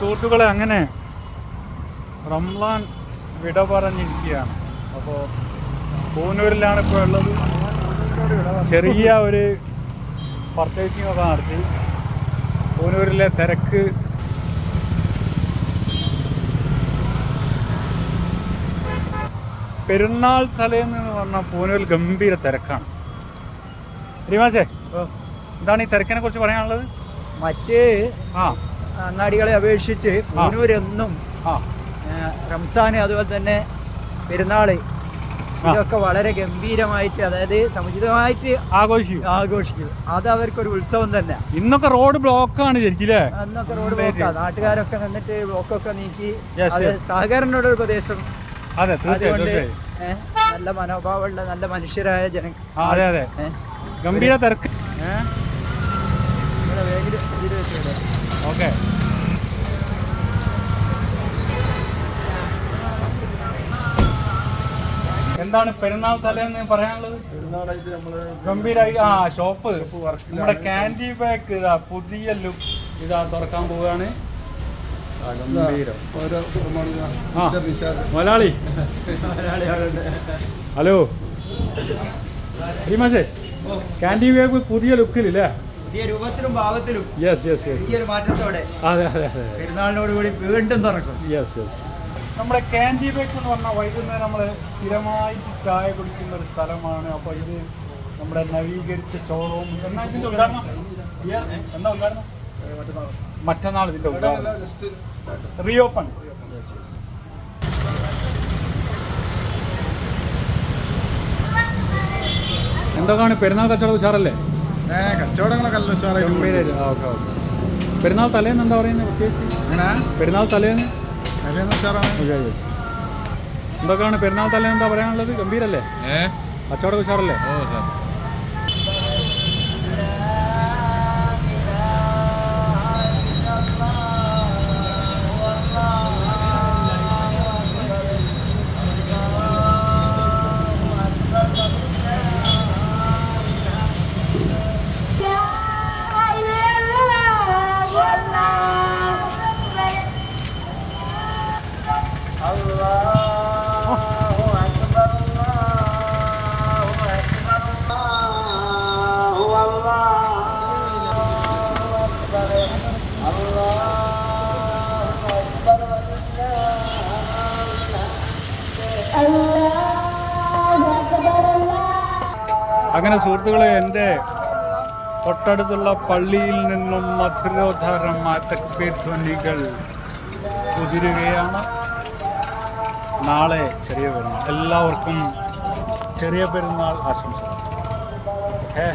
സുഹൃത്തുക്കളെ അങ്ങനെ റംലാൻ വിട പറഞ്ഞിരിക്കുകയാണ്. അപ്പോൾ പൂനൂരിലാണ് ഇപ്പോൾ ഉള്ളത്. ചെറിയ ഒരു പർച്ചേസിംഗ് ഒക്കെ നടത്തി. പൂനൂരിലെ തിരക്ക് പെരുന്നാൾ തലേന്ന് എന്ന് പറഞ്ഞാൽ പൂനൂരിൽ ഗംഭീര തിരക്കാണ്. റിമാശേ എന്താണ് ഈ തിരക്കിനെ കുറിച്ച് പറയാനുള്ളത്? മറ്റേ ആ. അങ്ങാടികളെ അപേക്ഷിച്ച് പൂനൂരെന്നും റംസാൻ അതുപോലെ തന്നെ പെരുന്നാൾ ഇതൊക്കെ വളരെ ഗംഭീരമായിട്ട് അതായത് സമുചിതമായിട്ട് ആഘോഷിക്കും. ആഘോഷിക്കും. അത് അവർക്കൊരു ഉത്സവം തന്നെ. ഇന്നൊക്കെ റോഡ് ബ്ലോക്ക് ബ്ലോക്കാണ് ശരിക്കില്ലേ അന്നൊക്കെ റോഡ് ബ്ലോക്ക്. നാട്ടുകാരൊക്കെ നിന്നിട്ട് ബ്ലോക്കൊക്കെ നീക്കി അത് സഹകരണയുടെ ഒരു പ്രദേശം. അതെ അതുകൊണ്ട് നല്ല മനോഭാവമുള്ള നല്ല മനുഷ്യരായ ജനങ്ങൾ. അതെ അതെ. ഗംഭീര തിരക്ക്. ഓക്കെ എന്താണ് പെരുന്നാൾ തലേന്ന് പറയാനുള്ളത്? ഗംഭീരായി. ആ ഷോപ്പ് നമ്മുടെ കാൻഡി ബാഗ് ഇതാ പുതിയ ലുക്ക് ഇതാ തുറക്കാൻ പോവുകയാണ്. മലയാളി ഹലോ ഹരിമാസേ കാൻഡി ബാഗ് പുതിയ ലുക്കിലല്ലേ പുതിയ രൂപത്തിലും ഭാവത്തിലും യെസ് യെസ് യെസ് വലിയൊരു മാറ്റത്തോടെ അതെ അതെ അതെ പെരുന്നാളിനോടുകൂടി വീണ്ടും തുറക്കും. യെസ് യെസ് നമ്മുടെ കാൻഡി ബേക്ക് എന്ന് പറഞ്ഞാൽ വൈകുന്നേരം നമ്മൾ സ്ഥിരമായിട്ട് ചായ കുടിക്കുന്ന ഒരു സ്ഥലമാണ്. അപ്പോൾ ഇത് നമ്മുടെ നവീകരിച്ച ചോറും എന്നാ ഇതിന്റെ ഉദാഹരണം എന്താ ഉദാഹരണം മറ്റന്നാൾ ഇതിന്റെ ഉദാഹരണം റീഓപ്പൺ. എന്തൊക്കെയാണ് പെരുന്നാൾ കച്ചവടം ഉഷാറല്ലേ? കച്ചവടങ്ങളൊക്കെ നല്ല ഉഷാറായിട്ട് പോകുന്നു. Okay okay. പെരുന്നാൾ തലേന്ന് എന്താ പറയുന്നത് പ്രത്യേകിച്ച്? പെരുന്നാൾ തലേന്ന്? ഉഷാറാണ്. എന്തൊക്കെയാണ് പെരുന്നാൾ തലേന്ന് എന്താ പറയാനുള്ളത്? ഗംഭീരല്ലേ? കച്ചവടം ഉഷാറല്ലേ? ഓ സാർ അങ്ങനെ സുഹൃത്തുക്കളെ എന്റെ തൊട്ടടുത്തുള്ള പള്ളിയിൽ നിന്നും മധുരോധാരമായ തക്ബീർ ധ്വനികൾ ഉതിരുകയാണ് നാളെ ചെറിയ പെരുന്നാൾ. എല്ലാവർക്കും ചെറിയ പെരുന്നാൾ ആശംസകൾ. ഓക്കേ